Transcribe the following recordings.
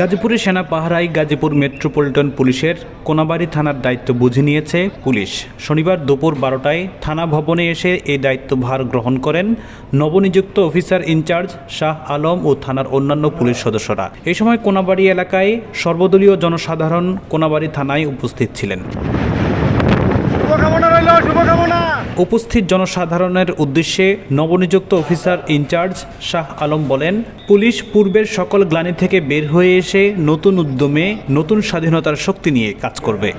গাজীপুরে সেনা পাহারায় গাজীপুর মেট্রোপলিটন পুলিশের কোনাবাড়ি থানার দায়িত্ব বুঝে নিয়েছে পুলিশ। শনিবার দুপুর বারোটায় থানা ভবনে এসে এই দায়িত্বভার গ্রহণ করেন নবনিযুক্ত officer in charge Shah Alam ও থানার অন্যান্য পুলিশ সদস্যরা। এ সময় কোনাবাড়ি এলাকায় সর্বদলীয় জনসাধারণ কোনাবাড়ি থানায় উপস্থিত ছিলেন। উপস্থিত জনসাধারণের উদ্দেশ্যে নবনিযুক্ত অফিসার ইনচার্জ শাহ আলম বলেন পুলিশ পূর্বের সকল গ্লানি থেকে বের হয়ে এসে নতুন উদ্যমে নতুন স্বাধীনতার শক্তি নিয়ে কাজ করবে।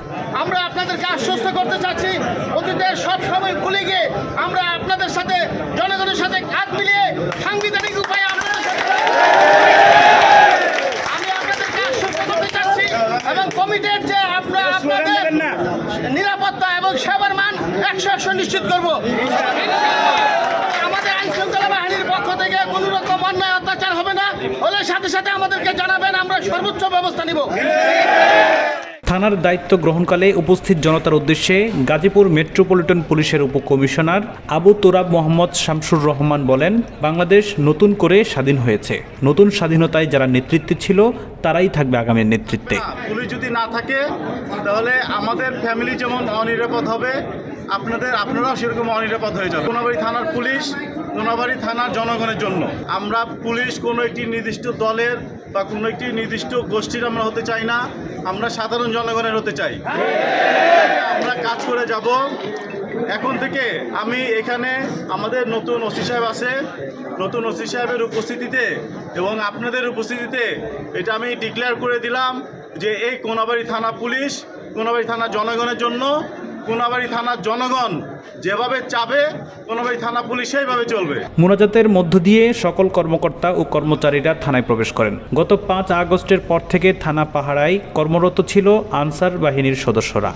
আমরা আপনাদেরকে আশ্বস্ত করতে চাচ্ছি অতীতের সব সময় ভুলে গিয়ে আমরা আপনাদের সাথে জনগণের সাথে হাত মিলিয়ে সাংবিধানিক উপায়ে আপনাদের সাথে আমি আপনাদেরকে আশ্বস্ত করতে চাচ্ছি এবং কমিটির যে আপনার আপনাদের নিরাপত্তা এবং সেবার মান একশো একশো নিশ্চিত করব। আমাদের আইন শৃঙ্খলা বাহিনীর পক্ষ থেকে কোনো রকম অন্যায়, অত্যাচার হবে না। হলে সাথে সাথে আমাদেরকে জানাবেন, আমরা সর্বোচ্চ ব্যবস্থা নিব। থানার দায়িত্ব গ্রহণকালে উপস্থিত জনতার উদ্দেশ্যে গাজীপুর মেট্রোপলিটন পুলিশের উপকমিশনার আবু তোরাব মোহাম্মদ শামসুর রহমান বলেন, বাংলাদেশ নতুন করে স্বাধীন হয়েছে। নতুন স্বাধীনতায় যারা নেতৃত্বে ছিল, তারাই থাকবে আগামীর নেতৃত্বে। পুলিশ যদি না থাকে, তাহলে আমাদের ফ্যামিলি যেমন অনিরাপদ হবে আপনাদের, আপনারাও সেরকম অনিরাপদ হয়ে যাবে কোনাবাড়ি থানার পুলিশ, কোনাবাড়ি থানার জনগণের জন্য। আমরা পুলিশ কোনো একটি নির্দিষ্ট দলের বা কোনো একটি নির্দিষ্ট গোষ্ঠীর আমরা হতে চাই না। আমরা সাধারণ জনগণের হতে চাই। আমরা কাজ করে যাব। এখন থেকে আমি এখানে আমাদের নতুন ওসি সাহেব আছে। নতুন ওসি সাহেবের উপস্থিতিতে এবং আপনাদের উপস্থিতিতে এটা আমি ডিক্লেয়ার করে দিলাম যে এই কোনাবাড়ি থানা পুলিশ, কোনাবাড়ি থানা জনগণের জন্য কোনাবাড়ি থানার জনগণ যেভাবে চাবে, কোনাবাড়ি থানা পুলিশ সেইভাবে চলবে। মোনাজাতের মধ্য দিয়ে সকল কর্মকর্তা ও কর্মচারীরা থানায় প্রবেশ করেন। গত পাঁচ আগস্টের পর থেকে থানা পাহাড়ায় কর্মরত ছিল আনসার বাহিনীর সদস্যরা।